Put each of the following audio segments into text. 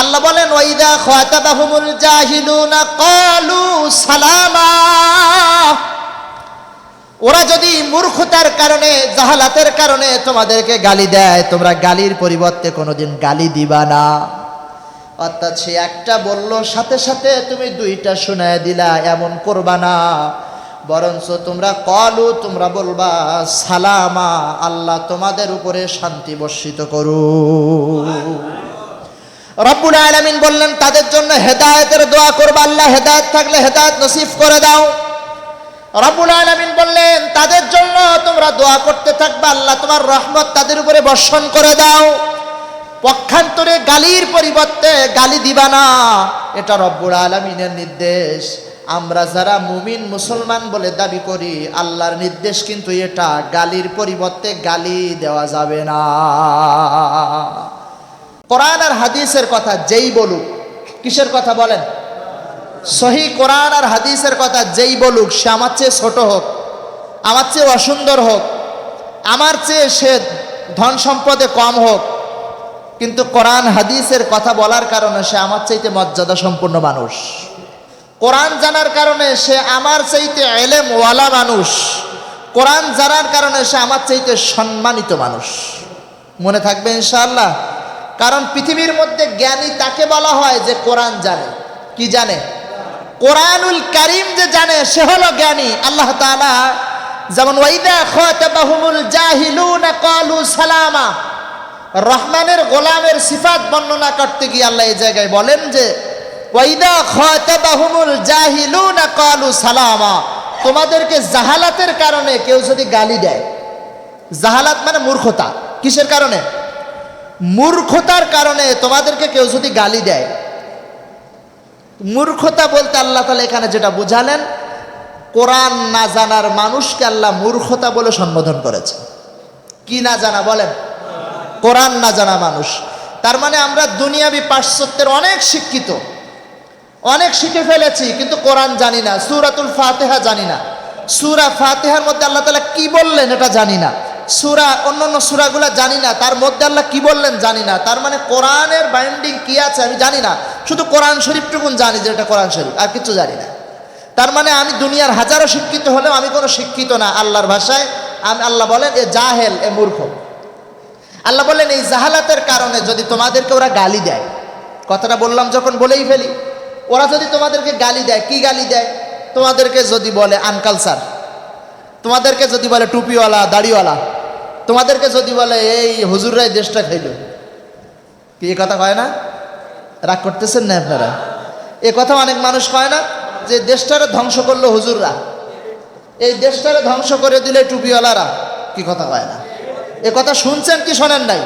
আল্লাহ বলেন, ওয়াইদা খাতাবাহুমুল জাহিলুনা ক্বালু সালামা। ওরা যদি মূর্খতার কারণে, জাহালাতের কারণে তোমাদেরকে গালি দেয়, তোমরা গালির পরিবর্তে কোনোদিন গালি দিবা না। অর্থাৎ সে একটা বলল, সাথে সাথে তুমি দুইটা শোনায় দিলা, এমন করবা না। বরঞ্চ তোমরা কলু, তোমরা বলবা, সালামা, আল্লাহ তোমাদের উপরে শান্তি বর্ষিত করু রব্বুল আলামিন বললেন, তাদের জন্য হেদায়েতের দোয়া করবা, আল্লাহ হেদায়েত থাকলে হেদায়েত নসিব করে দাও। রব্বুল আলামিন বললেন, তাদের জন্য তোমরা দোয়া করতে থাকবা, আল্লাহ তোমার রহমত তাদের উপরে বর্ষণ করে দাও। পক্ষান্তরে গালির পরিবর্তে গালি দিবা না, এটা রব্বুল আলমিনের নির্দেশ। আমরা যারা মুমিন মুসলমান বলে দাবি করি, আল্লাহর নির্দেশ কিন্তু এটা, গালির পরিবর্তে গালি দেওয়া যাবে না। কোরআন আর হাদিসের কথা, যেই বলুক, কিসের কথা বলেন? সহি কোরআন আর হাদিসের কথা যেই বলুক, সে আমার চেয়ে ছোট হোক, আমার চেয়ে অসুন্দর হোক, আমার চেয়ে সে ধন সম্পদে কম হোক, কিন্তু কোরআন হাদিসের কথা বলার কারণে সে আমার চাইতে মর্যাদা সম্পন্ন মানুষ। কোরআন জানার কারণে সে আমার চাইতে এলেম ওয়ালা মানুষ। কোরআন জানার কারণে সে আমার চাইতে সম্মানিত মানুষ। মনে থাকবে ইনশাআল্লাহ? কারণ পৃথিবীর মধ্যে জ্ঞানী তাকে বলা হয় যে কোরআন জানে। কি জানে? কোরআনুল কারিম যে জানে, সে হলো জ্ঞানী। আল্লাহ তাআলা যেমন, ওয়াইদা সালামা। রহমানের গোলামের সিফাত বর্ণনা করতে গিয়ে আল্লাহ এই জায়গায় বলেন যে, ওয়াইদা সালামা। তোমাদেরকে জাহালাতের কারণে কেউ যদি গালি দেয়, জাহালাত মানে মূর্খতা। কিসের কারণে? মূর্খতার কারণে তোমাদেরকে কেউ যদি গালি দেয়, মূর্খতা বলতে আল্লাহ তালা এখানে যেটা বুঝালেন, কোরআন না জানার মানুষকে আল্লাহ মূর্খতা বলে সম্বোধন করেছে কি না জানা বলেন? কোরআন না জানা মানুষ। তার মানে আমরা দুনিয়াবি পাশ্চাত্যের অনেক শিক্ষিত, অনেক শিখে ফেলেছি, কিন্তু কোরআন জানি না, সুরাতুল ফাতেহা জানি না। সুরা ফাতেহার মধ্যে আল্লাহ তালা কি বললেন এটা জানি না। সুরা অন্য অন্য সুরাগুলা জানি না। তার মধ্যে আল্লাহ কি বললেন জানি না। তার মানে কোরআনের বাইন্ডিং কি আছে আমি জানি না। শুধু কোরআন শরীফটুকুন জানি যে এটা কোরআন শরীফ, আর কিছু জানি না। তার মানে আমি দুনিয়ার হাজারো শিক্ষিত হলেও আমি কোনো শিক্ষিত না আল্লাহর ভাষায়। আমি আল্লাহ বলেন, এ জাহেল, এ মূর্খ। আল্লাহ বললেন, এই জাহালাতের কারণে যদি তোমাদেরকে ওরা গালি দেয়। কথাটা বললাম যখন বলেই ফেলি। ওরা যদি তোমাদেরকে গালি দেয়, কি গালি দেয়? তোমাদেরকে যদি বলে আনকালচার তোমাদেরকে যদি বলে টুপিওয়ালা, দাড়িওয়ালা। তোমাদেরকে যদি বলে, এই হুজুররাই দেশটা খাইল। কি এ কথা কয় না? রাগ করতেছেন না আপনারা? এ কথা অনেক মানুষ কয় না যে, দেশটারে ধ্বংস করল হুজুররা। এই দেশটারে ধ্বংস করে দিলে টুপিওয়ালারা। কি কথা কয় না? এ কথা শুনছেন কি শোনেন নাই?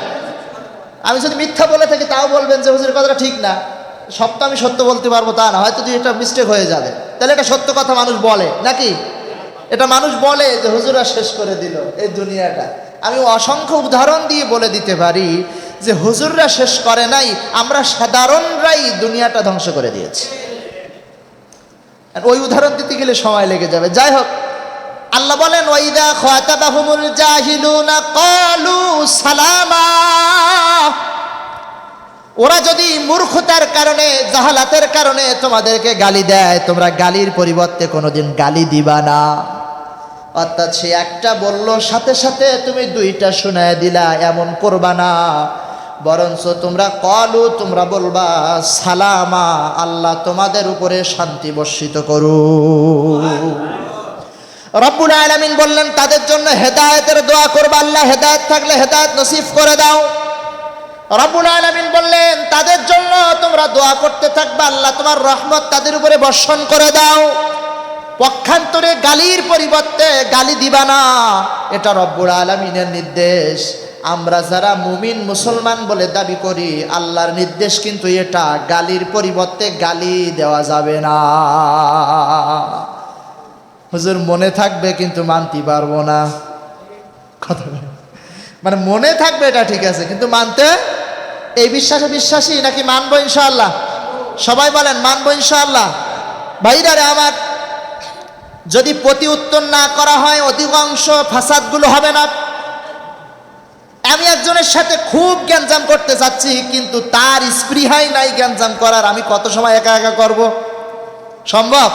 আমি যদি মিথ্যা বলে থাকি, তাও বলবেন যে হুজুরের কথাটা ঠিক না। সব আমি সত্য বলতে পারব তা না। হয়তো যদি এটা মিস্টেক হয়ে যাবে। তাহলে এটা সত্য কথা মানুষ বলে, নাকি? এটা মানুষ বলে যে হুজুরা শেষ করে দিল এই দুনিয়াটা। আমি অসংখ্য উদাহরণ দিয়ে বলে দিতে পারি যে হুজুররা শেষ করে নাই, আমরা সাধারণরাই দুনিয়াটা ধ্বংস করে দিয়েছি। ওই উদাহরণ দিতে গেলে সময় লেগে যাবে। যাই হোক, আল্লাহ বলেন, ওয়াইদা খাতাবাহুমুল জাহিলুনা সালামা। ওরা যদি মূর্খতার কারণে, জাহালাতের কারণে তোমাদেরকে গালি দেয়, তোমরা গালির পরিবর্তে কোনোদিন গালি দিবা না। অর্থাৎ সে একটা বলল, সাথে সাথে তুমি দুইটা শোনায় দিলা, এমন করবা না। বরঞ্চ তোমরা কলু তোমরা বলবা, সালামা, আল্লাহ তোমাদের উপরে শান্তি বর্ষিত করু রব্বুল আলামিন বললেন, তাদের জন্য হেদায়েতের দোয়া করবা আল্লাহ, হেদায়েত থাকলে হেদায়েত নসিব করে দাও। রব্বুল আলামিন বললেন, তাদের জন্য তোমরা দোয়া করতে থাকবা, আল্লাহ তোমার রহমত তাদের উপরে বর্ষণ করে দাও। পক্ষান্তরে গালির পরিবর্তে গালি দিবা না। এটা রব্বুল আলমিনের নির্দেশ। আমরা যারা মুমিন মুসলমান বলে দাবি করি, আল্লাহর নির্দেশ কিন্তু এটা, গালির পরিবর্তে গালি দেওয়া যাবে না। হুজুর, মনে থাকবে কিন্তু মানতে পারব না। কথা মানে মনে থাকবে এটা ঠিক আছে, কিন্তু মানতে? এই বিশ্বাসে বিশ্বাসী নাকি মানবো ইনশাআল্লাহ? সবাই বলেন, মানবো ইনশাআল্লাহ। ভাইরা রে, আমার যদি প্রতি উত্তর না করা হয়, অধিকাংশ ফাসাদগুলো হবে না। আমি একজনের সাথে খুব জ্ঞানজাম করতে যাচ্ছি, কিন্তু তার স্পৃহাই নাই জ্ঞানজাম করার। আমি কত সময় একা একা করব? সম্ভব?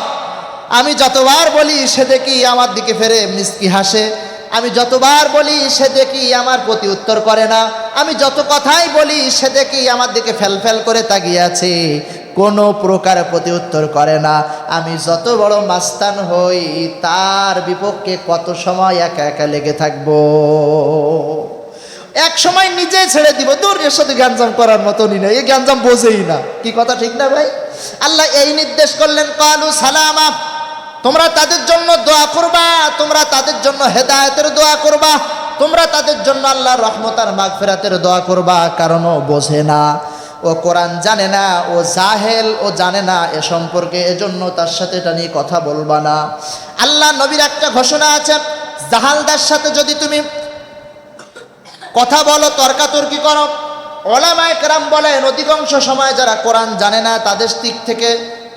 আমি যতবার বলি, সে দেখি আমার দিকে ফেরে মিসকি হাসে। আমি যতবার বলি, সে দেখি আমার প্রতি উত্তর করে না। আমি যত কথাই বলি, সে দেখি আমার দিকে ফেল ফেল করে তাকিয়ে আছে। কোনো প্রকার প্রতি উত্তর করে না। আমি যত বড় মাস্তান হই, তার বিপক্ষে কত সময় একা একা লেগে থাকব? এক সময় নিজে ছেড়ে দিব। দূর, এর সাথে জ্ঞানজাম করার মতনই না এই জ্ঞানজাম বোঝেই না। কি কথা, ঠিক না ভাই? আল্লাহ এই নির্দেশ করলেন, কালু সালামা। তোমরা তাদের জন্য দোয়া করবা, তোমরা তাদের জন্য হেদায়তের দোয়া করবা, তোমরা তাদের জন্য আল্লাহর রহমতার মাগফিরাতের দোয়া করবা, কারণ ও বোঝে না, ও কোরআন জানে না, ও জাহেল, ও জানে না, এ সম্পর্কে, এজন্য তার সাথে এটা নিয়ে কথা বলবা না। আল্লাহ নবীর একটা ঘোষণা আছে, জাহালদার সাথে যদি তুমি কথা বলো, তর্কাতর্কি করো, ওলামায় কেরাম বলেন, অধিকাংশ সময় যারা কোরআন জানে না, তাদের দিক থেকে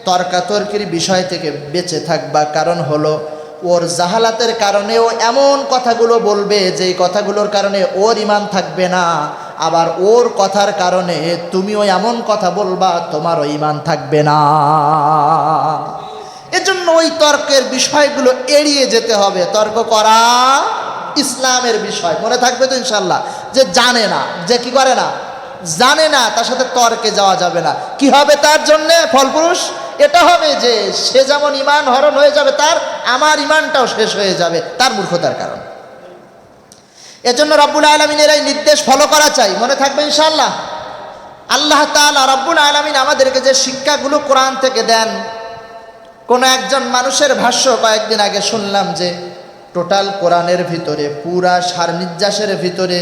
তর্কাতর্কির বিষয় থেকে বেঁচে থাকবা কারণ হলো, ওর জাহালাতের কারণেও এমন কথাগুলো বলবে যেই কথাগুলোর কারণে ওর ইমান থাকবে না। আবার ওর কথার কারণে তুমিও এমন কথা বলবা, তোমারও ইমান থাকবে না। এজন্য ওই তর্কের বিষয়গুলো এড়িয়ে যেতে হবে। তর্ক করা ইসলামের বিষয়। মনে থাকবে তো ইনশাল্লাহ যে জানে না, যে কি করে না? জানে না, তার সাথে তর্কে যাওয়া যাবে না। কি হবে তার জন্যে, ফলপুরুষ? এটা হবে যে সে যেমন ইমান হরণ হয়ে যাবে, তার আমার ইমানটাও শেষ হয়ে যাবে, তার মূর্খতার কারণ। এজন্য রব্বুল আলমিনের এই নির্দেশ ফলো করা চাই। মনে থাকবে ইনশাল্লাহ আল্লাহ তাআলা রব্বুল আলমিন আমাদেরকে যে শিক্ষাগুলো কোরআন থেকে দেন, কোনো একজন মানুষের ভাষ্য কয়েকদিন আগে শুনলাম যে টোটাল কোরআনের ভিতরে, পুরা সার নির্যাসের ভিতরে,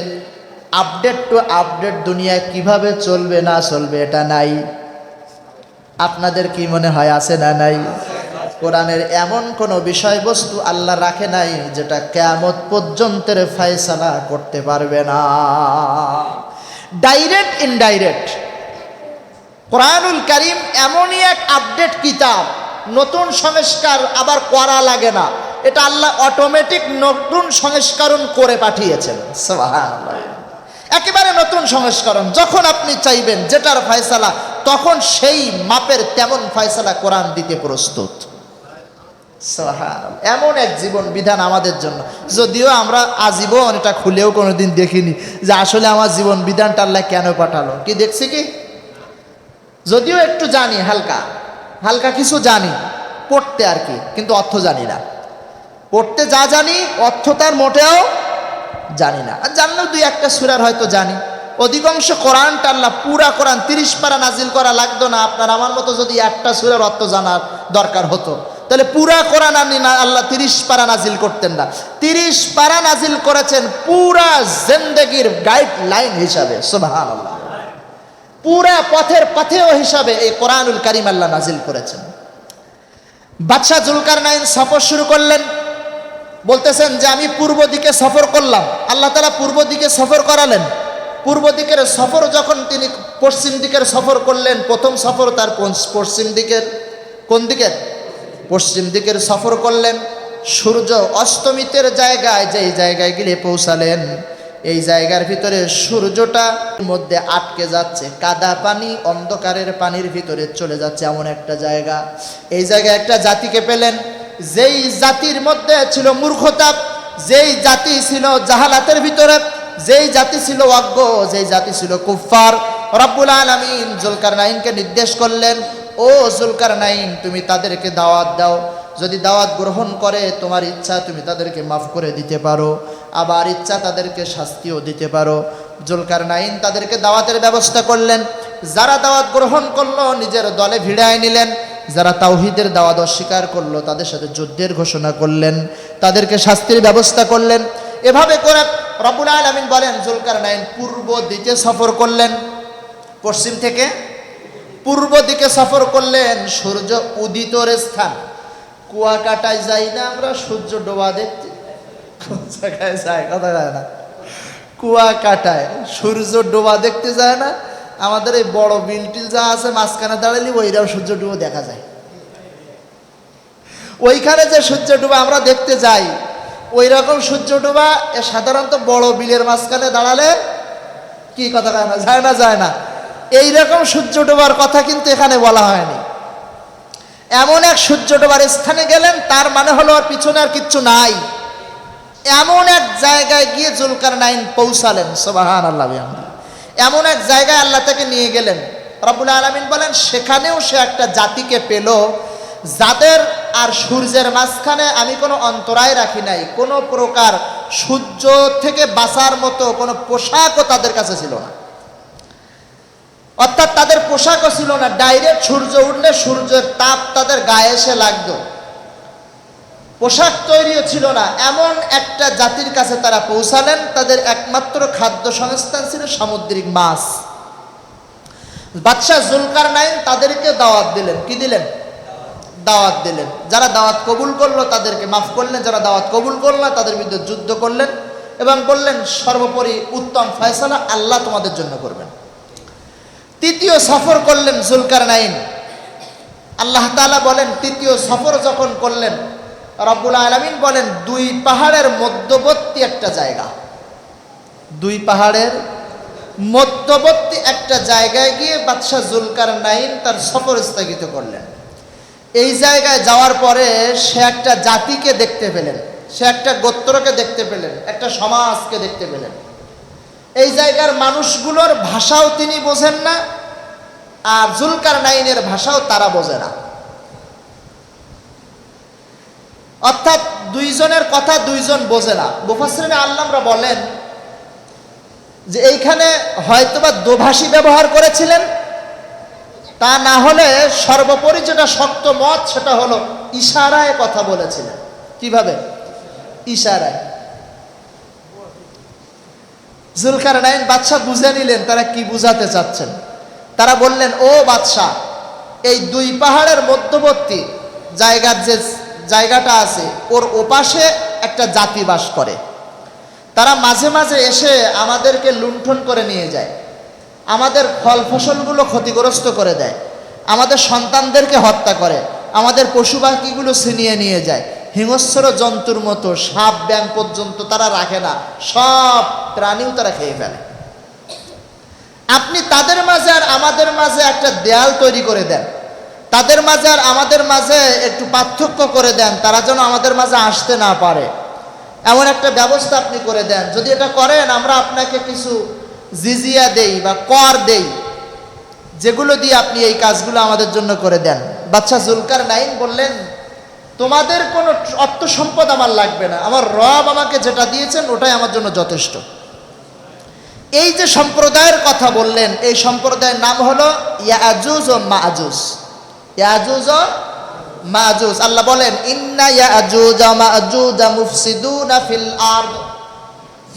আপডেট টু আপডেট দুনিয়া কীভাবে চলবে না চলবে, এটা নাই। আপনাদের কি মনে হয়, আছে না নাই? কোরআনের এমন কোনো বিষয়বস্তু আল্লাহ রাখে নাই যেটা কেয়ামত পর্যন্তের ফয়সালা করতে পারবে না। ডাইরেক্ট ইনডাইরেক্ট কোরআনুল করিম এমনই এক আপডেট কিতাব, নতুন সংস্কার আবার করা লাগে না। এটা আল্লাহ অটোমেটিক নতুন সংস্করণ করে পাঠিয়েছেন। একেবারে নতুন সংস্করণ, যখন আপনি চাইবেন যেটার ফয়সালা তখন সেই মাপের তেমন ফয়সালা কোরআন দিতে প্রস্তুত। এমন এক জীবন বিধান আমাদের জন্য। যদিও আমরা আজীবন এটা খুলেও কোনোদিন দেখিনি যে আসলে আমার জীবন বিধানটা আল্লাহ কেন পাঠালো। কি দেখছি কি? যদিও একটু জানি, হালকা। হালকা কিছু জানি, পড়তে আর কি, কিন্তু অর্থ জানি না। পড়তে যা জানি, অর্থ তার মোটেও জানি না। আর জানলেও দুই একটা সুরার হয়তো জানি। অধিকাংশ কোরআনটা আল্লাহ পুরা কোরআন তিরিশ পারা নাজিল করা লাগতো না। আপনার আমার মতো যদি একটা সুরের অর্থ জানার দরকার হতো। তাহলে পুরা কোরআন আপনি আল্লাহ তিরিশ পারা নাজিল করতেন না। তিরিশ পারা নাজিল করেছেন পুরা জেন্দেগির গাইডলাইন হিসাবে সুবহান আল্লাহ পুরা পথের পথেও হিসাবে এই কোরআনুল কারিম আল্লাহ নাজিল করেছেন। বাদশাহ জুলকার নাইন সফর শুরু করলেন। বলতেছেন যে, আমি পূর্ব দিকে সফর করলাম। আল্লাহ তালা পূর্ব দিকে সফর করালেন। পূর্ব দিকের সফর যখন তিনি পশ্চিম দিকের সফর করলেন, প্রথম সফর তার পশ্চিম দিকের? কোন দিকের? পশ্চিম দিকের সফর করলেন। সূর্য অস্তমিতের জায়গায় যেই জায়গায় গিয়ে পৌঁছালেন, এই জায়গার ভিতরে সূর্যটা মধ্যে আটকে যাচ্ছে, কাদা পানি অন্ধকারের পানির ভিতরে চলে যাচ্ছে এমন একটা জায়গা। এই জায়গায় একটা জাতিকে পেলেন, যেই জাতির মধ্যে ছিল মূর্খতা, যেই জাতি ছিল জাহালাতের ভিতরে যেই জাতি ছিল অজ্ঞ, যেই জাতি ছিল কুফার রব্বুল আলমিন জুলকার নাইনকে নির্দেশ করলেন, ও জুলকার নাইন তুমি তাদেরকে দাওয়াত দাও। যদি দাওয়াত গ্রহণ করে, তোমার ইচ্ছা তুমি তাদেরকে মাফ করে দিতে পারো। আবার ইচ্ছা তাদেরকে শাস্তিও দিতে পারো। জুলকার নাইন তাদেরকে দাওয়াতের ব্যবস্থা করলেন। যারা দাওয়াত গ্রহণ করল, নিজের দলে ভিড়ায় নিলেন। যারা তাওহিদের দাওয়াত অস্বীকার করল, তাদের সাথে যুদ্ধের ঘোষণা করলেন। তাদেরকে শাস্তির ব্যবস্থা করলেন। এভাবে করে রবুল আলমিন বলেন জুলকার নাইন পূর্ব দিকে সফর করলেন। পশ্চিম থেকে পূর্ব দিকে সফর করলেন, সূর্য উদিতর স্থান। কুয়াকাটায় যাই না আমরা, সূর্য ডোবা দেখতে। কোন জায়গায় যায়, কথা যায় না। কুয়াকাটায় সূর্য ডোবা দেখতে যায় না। আমাদের এই বড় বিলটিল যা আছে, মাঝখানে দাঁড়ালে, ওইরাও সূর্য ডুবো দেখা যায়। ওইখানে যে সূর্য ডুবে আমরা দেখতে যাই ওই রকম সূর্য ডোবা সাধারণত বড় বিলের মাঝখানে দাঁড়ালে কি কথা কয় না, যায় না যায় না। এই রকম সূর্য ডোবার কথা কিন্তু এখানে বলা হয়নি। এমন এক সূর্য ডোবার স্থানে গেলেন, তার মানে হলো আর পিছনে আর কিচ্ছু নাই। এমন এক জায়গায় গিয়ে জুলকার নাইন পৌঁছালেন সোবাহান আল্লাহ। এমন এক জায়গায় আল্লাহ তাকে নিয়ে গেলেন। রব্বুল আলমিন বলেন, সেখানেও সে একটা জাতিকে পেল। যাদের আর সূর্যের মাঝখানে আমি কোনো অন্তরায় রাখি নাই। কোনো প্রকার সূর্য থেকে বাঁচার মতো কোনো পোশাকও তাদের কাছে ছিল না। অর্থাৎ তাদের পোশাকও ছিল না। ডাইরেক্ট সূর্য উঠলে সূর্যের তাপ তাদের গায়ে এসে লাগতো। পোশাক তৈরিও ছিল না। এমন একটা জাতির কাছে তারা পৌঁছালেন, তাদের একমাত্র খাদ্য সংস্থান ছিল সামুদ্রিক মাছ। বাদশাহ জুলকার নাইন তাদেরকে দাওয়াত দিলেন। কি দিলেন? দাওয়াত দিলেন। যারা দাওয়াত কবুল করল তাদেরকে মাফ করলেন, যারা দাওয়াত কবুল করল তাদের বিরুদ্ধে যুদ্ধ করলেন এবং বললেন, সর্বোপরি উত্তম ফয়সালা আল্লাহ তোমাদের জন্য করবেন। তৃতীয় সফর করলেন জুলকার নাইন আল্লাহ তাআলা বলেন, তৃতীয় সফর যখন করলেন, রব্বুল আলমিন বলেন, দুই পাহাড়ের মধ্যবর্তী একটা জায়গা। দুই পাহাড়ের মধ্যবর্তী একটা জায়গায় গিয়ে বাদশাহ জুলকার নাইন তার সফর স্থগিত করলেন। এই জায়গায় যাওয়ার পরে সে একটা জাতিকে দেখতে পেলেন, সে একটা গোত্রকে দেখতে পেলেন, একটা সমাজকে দেখতে পেলেন। এই জায়গার মানুষগুলোর ভাষাও তিনি বোঝেন না, আর জুলকার নাইনের ভাষাও তারা বোঝে না। অর্থাৎ দুইজনের কথা দুইজন বোঝে না। মুফাসরিন আল্লামরা বলেন যে এইখানে হয়তোবা দোভাষী ব্যবহার করেছিলেন তা না হলে সর্বোপরি যেটা শক্ত মত, সেটা হলো ইশারায় কথা বলেছিলেন। কীভাবে? ইশারায়। জুলকার নাইন বাদশাহ বুঝে নিলেন তারা কি বুঝাতে চাচ্ছেন। তারা বললেন, ও বাদশাহ, এই দুই পাহাড়ের মধ্যবর্তী জায়গার যে জায়গাটা আছে, ওর ওপাশে একটা জাতি বাস করে। তারা মাঝে মাঝে এসে আমাদেরকে লুণ্ঠন করে নিয়ে যায়। আমাদের ফল ফসলগুলো ক্ষতিগ্রস্ত করে দেয়। আমাদের সন্তানদেরকে হত্যা করে। আমাদের পশু পাখিগুলো ছিনিয়ে নিয়ে যায়। হিংস্র জন্তুর মতো সাপ ব্যাং পর্যন্ত তারা রাখে না। সব প্রাণীও তারা খেয়ে ফেলে। আপনি তাদের মাঝে আর আমাদের মাঝে একটা দেয়াল তৈরি করে দেন। তাদের মাঝে আর আমাদের মাঝে একটু পার্থক্য করে দেন। তারা যেন আমাদের মাঝে আসতে না পারে। এমন একটা ব্যবস্থা আপনি করে দেন। যদি এটা করেন, আমরা আপনাকে কিছু জিজিয়া দেই বা কর দেই, যেগুলো দিয়ে আপনি এই কাজগুলো আমাদের জন্য করে দেন। বাচ্চা জুলকার নাইন বললেন, তোমাদের কোনো অর্থ সম্পদ আমার লাগবে না। আমার রব আমাকে যেটা দিয়েছেন, ওটাই আমার জন্য যথেষ্ট। এই যে সম্প্রদায়ের কথা বললেন, এই সম্প্রদায়ের নাম হলো ইয়াজুজ ও মাজুজ। ইয়াজুজ ও মাজুজ। আল্লাহ বলেন, ইন্না ইয়াজুজ মাজুজ মুফসিদুনা ফিল আরদ।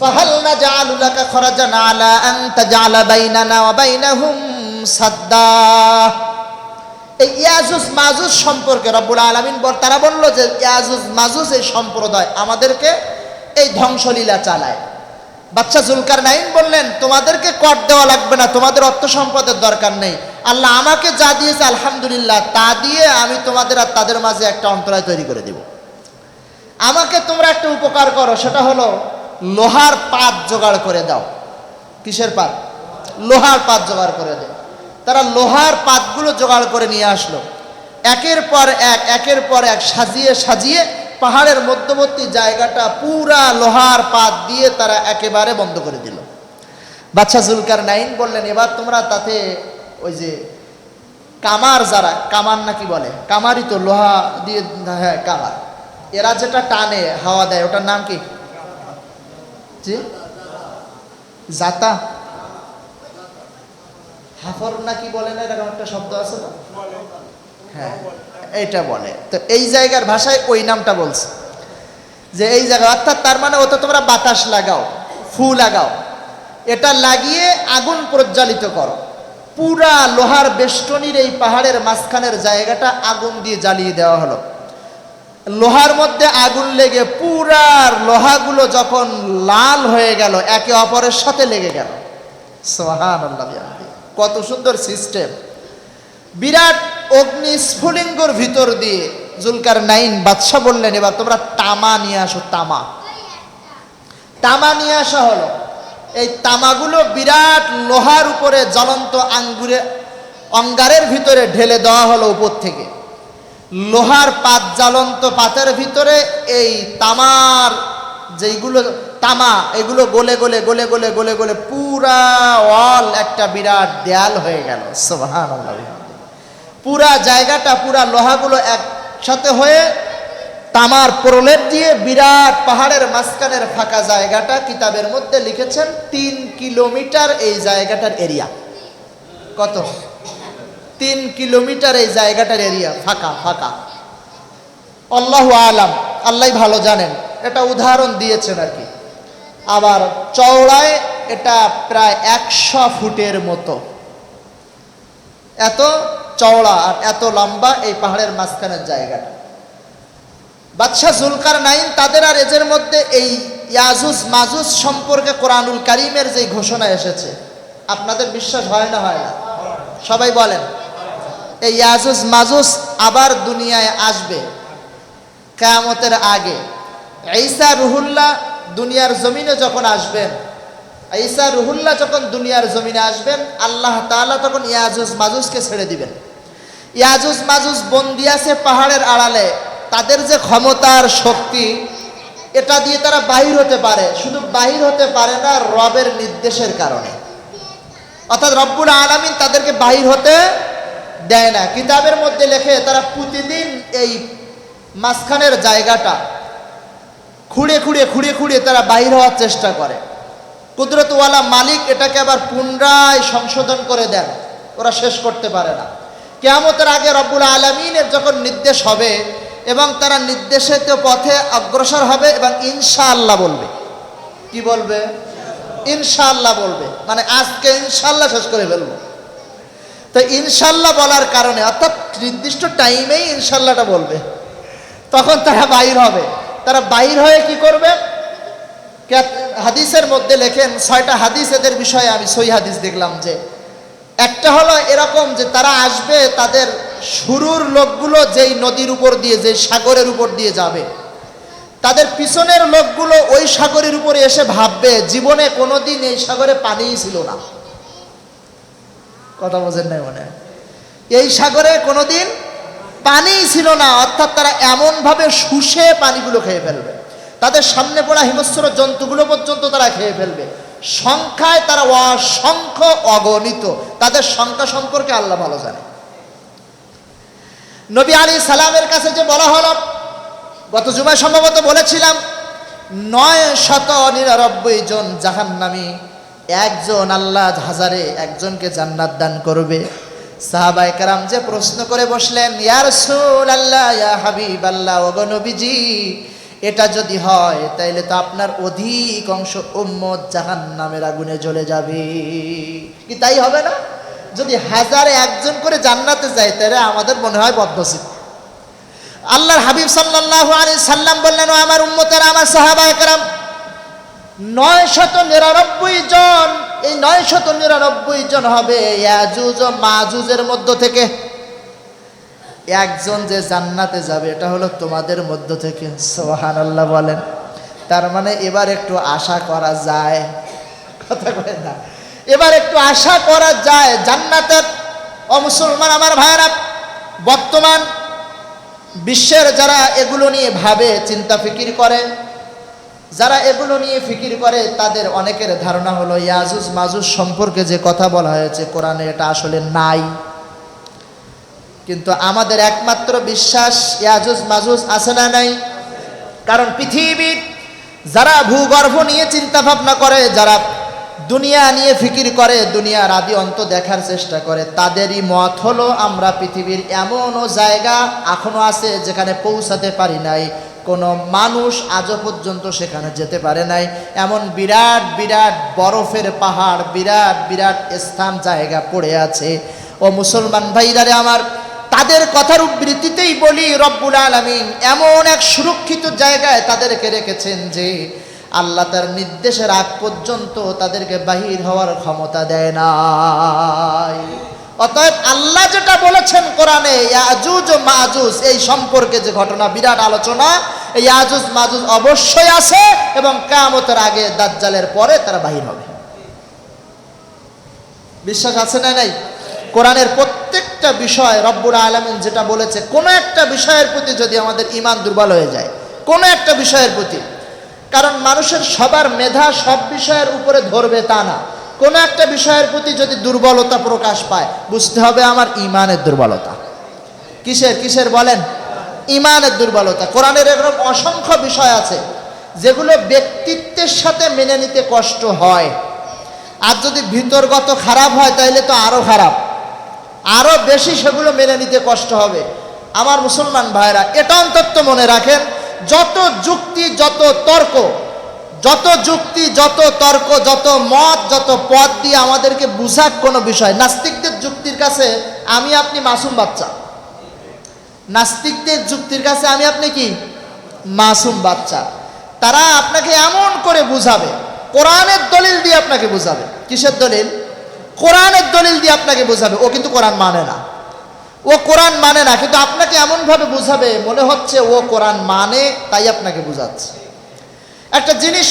ফাহাল নাজআলু লাকা খরাজান আলা আন তাজআলা বাইনানা ওয়া বাইনাহুম সাদ্দা। এই ইয়াজুজ মাজুজ সম্পর্কে রব্বুল আলামিন বল তারা বলল যে ইয়াজুজ মাজুজ এই সম্প্রদায় আমাদেরকে এই ধ্বংসলীলা চালায়। বাচ্চা জুলকার নাইন বললেন, তোমাদেরকে কর দেওয়া লাগবে না, তোমাদের অর্থ সম্পদের দরকার নেই। আল্লাহ আমাকে যা দিয়েছে, আলহামদুলিল্লাহ, তা দিয়ে আমি তোমাদের আর তাদের মাঝে একটা অন্তরায় তৈরি করে দিব। আমাকে তোমরা একটা উপকার করো, সেটা হলো লোহার পাত জোগাড় করে দাও। কিসের পাত? লোহার পাত জোগাড় করে দেয় তারা লোহার পাতগুলো জোগাড় করে নিয়ে আসলো। একের পর এক, একের পর এক সাজিয়ে সাজিয়ে পাহাড়ের মধ্যবর্তী জায়গাটা পুরা লোহার পাত দিয়ে তারা একেবারে বন্ধ করে দিল। বাচ্চা জুলকার নাইন বললেন, এবার তোমরা তাতে ওই যে কামার যারা, কামার নাকি বলে? কামারই তো লোহা দিয়ে হ্যাঁ কামার। এরা যেটা টানে, হাওয়া দেয়, ওটার নাম কি? জি জাতা হাফর নাকি বলে না এরকম একটা শব্দ আছে না? হ্যাঁ এইটা বলে। তো এই জায়গার ভাষায় ওই নামটা বলছে। যে এই জায়গা, অর্থাৎ তার মানে ওতে তোমরা বাতাস লাগাও, ফু লাগাও। এটা লাগিয়ে আগুন প্রজ্বালিত করো। পুরা লোহার বেষ্টনীর এই পাহাড়ের মাঝখানের জায়গাটা আগুন দিয়ে জ্বালিয়ে দেওয়া হলো। লোহার মধ্যে আগুন লেগে পুরার লোহাগুলো যখন লাল হয়ে গেল, একে অপরের সাথে লেগে গেল। সোহান কত সুন্দর সিস্টেম। বিরাট অগ্নি স্ফুলিঙ্গর ভিতর দিয়ে জুলকার নাইন বাদশাহ বললেন, এবার তোমরা তামা নিয়ে আসো, তামা। তামা নিয়ে আসা হলো। এই তামাগুলো বিরাট লোহার উপরে জ্বলন্ত আঙ্গুরে, অঙ্গারের ভিতরে ঢেলে দেওয়া হলো উপর থেকে। লোহার পাত জ্বলন্ত পাতের ভিতরে এই তামার যেইগুলো তামা, এগুলো গলে গলে গলে গলে গলে গলে পুরা ওয়াল একটা বিরাট দেয়াল হয়ে গেল। পুরা জায়গাটা, পুরা লোহাগুলো একসাথে হয়ে তামার প্রলেপ দিয়ে বিরাট পাহাড়ের মাঝখানের ফাঁকা জায়গাটা কিতাবের মধ্যে লিখেছেন, তিন কিলোমিটার এই জায়গাটার এরিয়া। কত? তিন কিলোমিটার এই জায়গাটার এরিয়া, ফাঁকা ফাঁকা। আল্লাহ আলাম, আল্লাহ ভালো জানেন। এটা উদাহরণ দিয়েছেন আর কি। আবার চওড়ায় এটা প্রায় একশো ফুটের মতো। এত চওড়া আর এত লম্বা এই পাহাড়ের মাঝখানের জায়গাটা। বাদশাহ জুলকার নাইন তাদের আর এদের মধ্যে এই ইয়াজুজ মাজুজ সম্পর্কে কোরআনুল কারিমের যে ঘোষণা এসেছে, আপনাদের বিশ্বাস হয় না হয় না? সবাই বলেন। এই ইয়াজুজ মাজুজ আবার দুনিয়ায় আসবে, কেয়ামতের আগে। ঈসা রুহুল্লাহ দুনিয়ার জমিনে যখন আসবেন, ঈসা রুহুল্লাহ যখন দুনিয়ার জমিনে আসবেন, আল্লাহ তাআলা তখন ইয়াজুজ মাজুজকে ছেড়ে দিবেন। ইয়াজুজ মাজুজ বন্দি আছে পাহাড়ের আড়ালে, তাদের যে ক্ষমতার শক্তি, এটা দিয়ে তারা বাহির হতে পারে। শুধু বাহির হতে পারে না, রবের নির্দেশের কারণে। অর্থাৎ রব্বুল আলামিন তাদেরকে বাহির হতে দেয় না। কিতাবের মধ্যে লেখে তারা প্রতিদিন এই মাঝখানের জায়গাটা খুঁড়ে খুঁড়ে খুঁড়ে খুঁড়ে তারা বাহির হওয়ার চেষ্টা করে। কুদরতওয়ালা মালিক এটাকে আবার পুনরায় সংশোধন করে দেন। ওরা শেষ করতে পারে না। কেয়ামতের আগে রব্বুল আলমিনের যখন নির্দেশ হবে এবং তারা নির্দেশিত পথে অগ্রসর হবে এবং ইনশাআল্লাহ বলবে। কি বলবে? ইনশাআল্লাহ বলবে। মানে আজকে ইনশাআল্লাহ শেষ করে ফেলব। তো ইনশাল্লাহ বলার কারণে, অর্থাৎ নির্দিষ্ট টাইমেই ইনশাল্লাহটা বলবে। তখন তারা বাইর হবে। তারা বাইর হয়ে কি করবে? হাদিসের মধ্যে লেখেন, ছয়টা হাদিস এদের বিষয়ে আমি সই হাদিস দেখলাম যে, একটা হলো এরকম যে তারা আসবে, তাদের শুরুর লোকগুলো যেই নদীর উপর দিয়ে যে সাগরের উপর দিয়ে যাবে, তাদের পিছনের লোকগুলো ওই সাগরের উপরে এসে ভাববে, জীবনে কোনোদিন এই সাগরে পানিই ছিল না। কথা বোঝেন নাই মনে। এই সাগরে কোনোদিন পানিই ছিল না, অর্থাৎ তারা এমনভাবে শুষে পানিগুলো খেয়ে ফেলবে। তাদের সামনে পড়া হিমস্র জন্তুগুলো পর্যন্ত তারা খেয়ে ফেলবে। সংখ্যায় তারা অসংখ্য অগণিত। তাদের সংখ্যা সম্পর্কে আল্লাহ ভালো জানে। নবী আলী সালামের কাছে যে বলা হলো, গত জুমায় সম্ভবত বলেছিলাম, নয় শত নিরানব্বই জন জাহান্নামী একজন আল্লাহ হাজারে একজনকে জান্নাত দান করবে। সাহাবাই কারাম যে প্রশ্ন করে বসলেন ইয়ার সুল আল্লাহ ইয়া হাবিব আল্লাহ ওগনবীজি এটা যদি হয়, তাইলে তো আপনার অধিক অংশ উম্মত জাহান নামের আগুনে জ্বলে যাবে। কি তাই হবে না? যদি হাজারে একজন করে জান্নাতে যায় তাহলে আমাদের মনে হয় বদ্ধসিদ্ধ। আল্লাহর হাবিব সাল্লাল্লাহু আলাইহি সাল্লাম বললেন আমার উম্মতের, আমার সাহাবা একরাম নয় শত নিরানব্বই জন, এই নয় শত নিরানব্বই জন হবে ইয়াজুজ ও মাজুজের মধ্য থেকে। একজন যে জান্নাতে যাবে, এটা হলো তোমাদের মধ্য থেকে সোহান আল্লাহ বলেন। তার মানে এবার একটু আশা করা যায়। কথা কয় না। এবার একটু আশা করা যায়, জান্নাতের। ও মুসলমান আমার ভাইয়েরা, বর্তমান বিশ্বের যারা এগুলো নিয়ে ভাবে, চিন্তা ফিকির করে যারা এগুলো নিয়ে ফিকির করে, তাদের অনেকের ধারণা হলো ইয়াজুজ মাজুজ সম্পর্কে যে কথা বলা হয়েছে কোরআনে এটা আসলে নাই। কিন্তু আমাদের একমাত্র বিশ্বাস ইয়াজুজ মাজুজ আছে না নাই? কারণ পৃথিবীর যারা ভূগর্ভ নিয়ে চিন্তা ভাবনা করে, যারা দুনিয়া নিয়ে ফিকির করে, দুনিয়ার আদি অন্ত দেখার চেষ্টা করে। তাদেরই মত হলো, আমরা পৃথিবীর এমনও জায়গা এখনও আছে যেখানে পৌঁছাতে পারি নাই। কোনো মানুষ আজও পর্যন্ত সেখানে যেতে পারে নাই। এমন বিরাট বিরাট বরফের পাহাড়, বিরাট বিরাট স্থান, জায়গা পড়ে আছে। ও মুসলমান ভাইরারে আমার, তাদের কথার উদ্ধৃতিতেই বলি, রব্বুল আলমিন এমন এক সুরক্ষিত জায়গায় তাদেরকে রেখেছেন যে আল্লাহ তার নির্দেশের আগ পর্যন্ত তাদেরকে বাহির হওয়ার ক্ষমতা দেয় নাই। অতএব আল্লাহ যেটা বলেছেন কোরআনে, ইয়াজুজ ও মাজুজ, এই সম্পর্কে যে ঘটনা, বিরাট আলোচনা, এই আজুজ মাজুজ অবশ্যই আছে এবং কামতের আগে দাজ্জালের পরে তারা বাহির হবে। বিশ্বাস আছে না নাই? কোরআনের প্রত্যেকটা বিষয় রব্বুর আলমিন যেটা বলেছে, কোনো একটা বিষয়ের প্রতি যদি আমাদের ইমান দুর্বল হয়ে যায়, কোনো একটা বিষয়ের প্রতি কারণ মানুষের সবার মেধা সব বিষয়ের উপরে ধরবে তা না। কোনো একটা বিষয়ের প্রতি যদি দুর্বলতা প্রকাশ পায়, বুঝতে হবে আমার ইমানের দুর্বলতা। কিসের কিসের বলেন? ইমানের দুর্বলতা। কোরআনের এরকম অসংখ্য বিষয় আছে, যেগুলো ব্যক্তিত্বের সাথে মেনে নিতে কষ্ট হয়। আর যদি ভিতরগত খারাপ হয় তাহলে তো আরও খারাপ। আরও বেশি সেগুলো মেনে নিতে কষ্ট হবে। আমার মুসলমান ভাইরা, এটা অন্তত মনে রাখেন যত যুক্তি, যত তর্ক, যত যুক্তি, যত তর্ক, যত মত, যত পথ দিয়ে আমাদেরকে বুঝাক কোনো বিষয়, নাস্তিকদের যুক্তির কাছে আমি আপনি মাসুম বাচ্চা। নাস্তিকদের যুক্তির কাছে আমি আপনি কি? মাসুম বাচ্চা। তারা আপনাকে এমন করে বুঝাবে, কোরআনের দলিল দিয়ে আপনাকে বুঝাবে। কিসের দলিল? কোরআনের দলিল দিয়ে আপনাকে বুঝাবে। ও কিন্তু কোরআন মানে না। ও কোরআন মানে না, কিন্তু আপনাকে এমনভাবে বুঝাবে, মনে হচ্ছে ও কোরআন মানে তাই আপনাকে বুঝাচ্ছে। একটা জিনিস,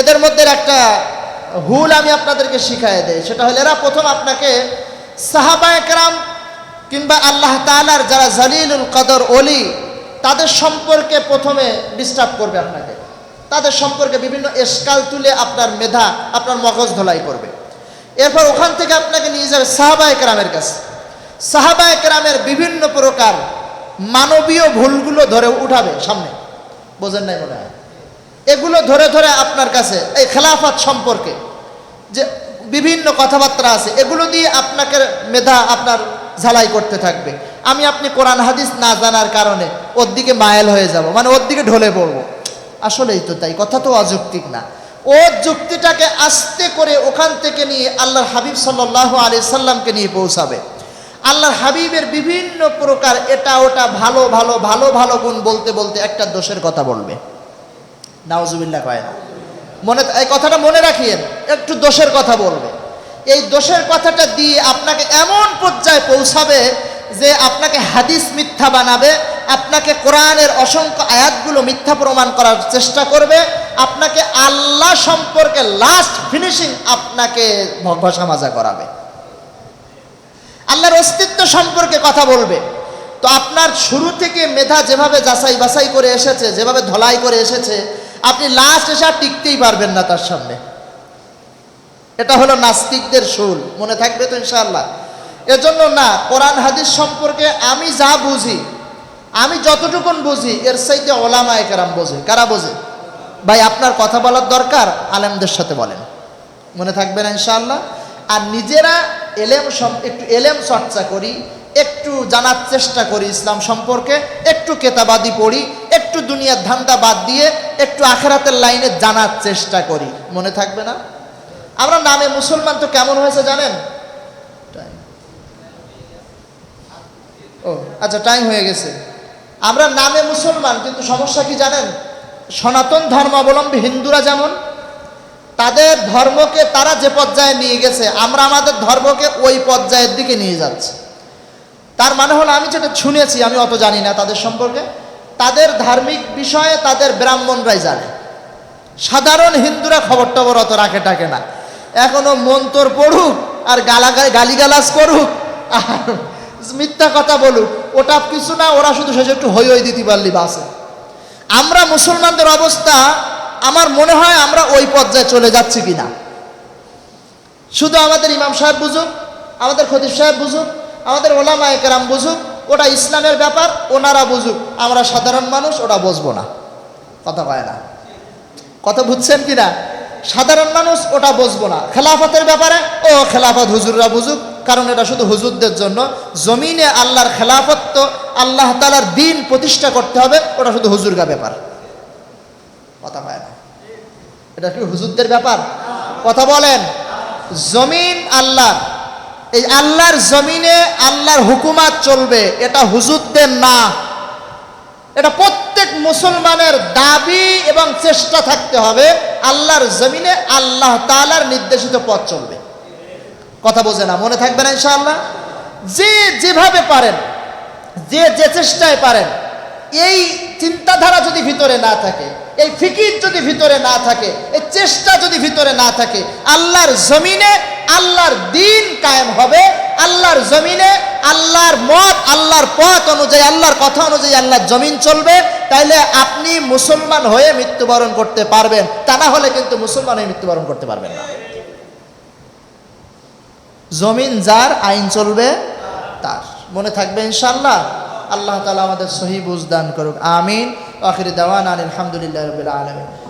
এদের মধ্যে একটা হুল আমি আপনাদেরকে শিখাই দেই, সেটা হলো এরা প্রথম আপনাকে সাহাবা একরাম কিংবা আল্লাহ তালার যারা জালিলুল কদর অলি তাদের সম্পর্কে প্রথমে ডিস্টার্ব করবে আপনাকে। তাদের সম্পর্কে বিভিন্ন এসকাল তুলে আপনার মেধা, আপনার মগজ ধোলাই করবে। এরপর ওখান থেকে আপনাকে নিয়ে যাবে সাহাবা একরামের কাছে। সাহাবা একরামের বিভিন্ন প্রকার মানবীয় ভুলগুলো ধরে উঠাবে সামনে। বোঝেন নাই মনে হয়? এগুলো ধরে ধরে আপনার কাছে, এই খেলাফত সম্পর্কে যে বিভিন্ন কথাবার্তা আছে, এগুলো দিয়ে আপনাকে মেধা আপনার ঝালাই করতে থাকবে। আমি আপনি কোরআন হাদিস না জানার কারণে ওর দিকে মায়েল হয়ে যাব মানে ওর দিকে ঢলে পড়ব। আসলেই তো তাই, কথা তো অযৌক্তিক না। ও যুক্তিটাকে আস্তে করে ওখান থেকে নিয়ে আল্লাহর হাবিব সাল্লাহ আলি সাল্লামকে নিয়ে পৌঁছাবে। আল্লাহর হাবিবের বিভিন্ন প্রকার এটা ওটা ভালো ভালো ভালো ভালো গুণ বলতে বলতে একটা দোষের কথা বলবে। নাওজুবিল্লাহ কয় না। মনে, এই কথাটা মনে রাখিয়েন, একটু দোষের কথা বলবে। এই দোষের কথাটা দিয়ে আপনাকে এমন পর্যায়ে পৌঁছাবে যে আপনাকে হাদিস মিথ্যা বানাবে, আপনাকে কোরআনের অসংখ্য আয়াতগুলো মিথ্যা প্রমাণ করার চেষ্টা করবে, আপনাকে আল্লাহ সম্পর্কে লাস্ট ফিনিশিং আপনাকে ঘষা মাজা করাবে। আল্লাহর অস্তিত্ব সম্পর্কে কথা বলবে। তো আপনার শুরু থেকে মেধা যেভাবে যাচাই বাছাই করে এসেছে, যেভাবে ধলাই করে এসেছে, আপনি লাস্ট এসে আর টিকতেই পারবেন না তার সামনে। এটা হলো নাস্তিকদের সুল, মনে থাকবে তো ইনশাআল্লাহ। এজন্য না, কোরআন, হাদিস সম্পর্কে আমি যা বুঝি, আমি যতটুকুন বুঝি, এর সাইতে ওলামা একরাম বোঝে। কারা বোঝে? ভাই, আপনার কথা বলার দরকার, আলেমদের সাথে বলেন। মনে থাকবে না ইনশাআল্লাহ? আর নিজেরা এলেম একটু এলেম চর্চা করি, একটু জানার চেষ্টা করি ইসলাম সম্পর্কে, একটু কেতাবাদি পড়ি, একটু দুনিয়ার ধান্দা বাদ দিয়ে একটু আখেরাতের লাইনে জানার চেষ্টা করি। মনে থাকবে না? আমরা নামে মুসলমান তো কেমন হয়েছে জানেন? ও আচ্ছা টাইম হয়ে গেছে। আমরা নামে মুসলমান, কিন্তু সমস্যা কি জানেন? সনাতন ধর্মাবলম্বী হিন্দুরা যেমন তাদের ধর্মকে তারা যে পর্যায়ে নিয়ে গেছে, আমরা আমাদের ধর্মকে ওই পর্যায়ের দিকে নিয়ে যাচ্ছি। তার মানে হলো আমি যেটা শুনেছি, আমি অত জানি না তাদের সম্পর্কে, তাদের ধার্মিক বিষয়ে তাদের ব্রাহ্মণরাই জানে। সাধারণ হিন্দুরা খবর টবর অত রাখে টাকে না। এখনও মন্তর পড়ুক আর গালা গালিগালাজ করুক, আর মিথ্যা কথা বলুক, ওটা কিছু না, ওরা শুধু শেষে একটু হই হই দিতে পারলি বাসে। আমরা মুসলমানদের অবস্থা আমার মনে হয় আমরা ওই পর্যায়ে চলে যাচ্ছি কিনা। শুধু আমাদের ইমাম সাহেব বুঝুক, আমাদের খতিব সাহেব বুঝুক, আমাদের ওলামা একরাম বুঝুক, ওটা ইসলামের ব্যাপার, ওনারা বুঝুক। আমরা সাধারণ মানুষ, ওটা বুঝব না। কথা কয় না। কথা বুঝছেন কি না সাধারণ মানুষ, ওটা বুঝব না। খেলাফতের ব্যাপারে, ও খেলাফত হুজুররা বুঝুক, কারণ এটা শুধু হুজুরদের জন্য। জমিনে আল্লাহর খেলাফত তো আল্লাহ তালার দিন প্রতিষ্ঠা করতে হবে, ওটা শুধু হুজুরগা ব্যাপার। কথা পায় না। এটা কি হুজুরদের ব্যাপার? কথা বলেন। জমিন আল্লাহ এই আল্লাহর জমিনে আল্লাহর হুকুমাত চলবে, এটা হুজুরদের না। এটা প্রত্যেক মুসলমানের দাবি এবং চেষ্টা থাকতে হবে, আল্লাহর জমিনে আল্লাহ তালার নির্দেশিত পথ চলবে। কথা বোঝে না, মনে থাকবে না ইনশাআল্লাহ? যে যেভাবে পারেন, যে যে চেষ্টায় পারেন, এই চিন্তাধারা যদি ভিতরে না থাকে এই ফিকির যদি ভিতরে না থাকে, এই চেষ্টা যদি ভিতরে না থাকে, আল্লাহর জমিনে আল্লাহর দিন কায়েম হবে, আল্লাহর জমিনে আল্লাহর মত, আল্লাহর পথ অনুযায়ী, আল্লাহর কথা অনুযায়ী আল্লাহর জমিন চলবে, তাইলে আপনি মুসলমান হয়ে মৃত্যুবরণ করতে পারবেন। তা না হলে কিন্তু মুসলমান হয়ে মৃত্যুবরণ করতে পারবেন না। জমিন যার, আইন চলবে তার। মনে থাকবে ইনশাল্লাহ আল্লাহ তালা আমাদের সহি বুঝদান করুক। আমিন। আখির দাওয়ান আলহামদুলিল্লাহ রবিল আলমিন।